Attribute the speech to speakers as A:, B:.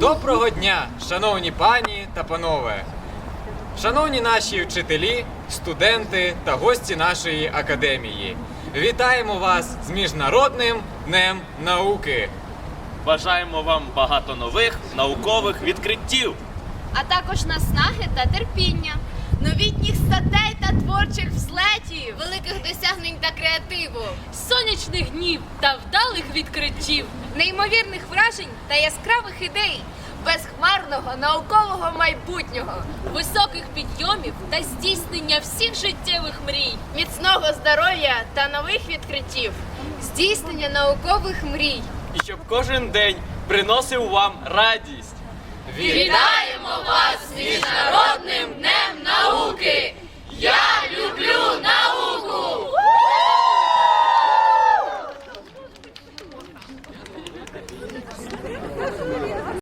A: Доброго дня, шановні пані та панове! Шановні наші вчителі, студенти та гості нашої академії. Вітаємо вас з Міжнародним днем науки!
B: Бажаємо вам багато нових наукових відкриттів.
C: а також наснаги та терпіння.
D: новітніх статей та творчих взлетів.
C: Великих досягнень та креативу.
E: сонячних днів та вдалих відкриттів.
D: неймовірних вражень та яскравих ідей, безхмарного наукового майбутнього,
E: високих підйомів та здійснення всіх життєвих мрій.
D: міцного здоров'я та нових відкриттів, здійснення наукових мрій.
B: І щоб кожен день приносив вам радість.
A: Вітаємо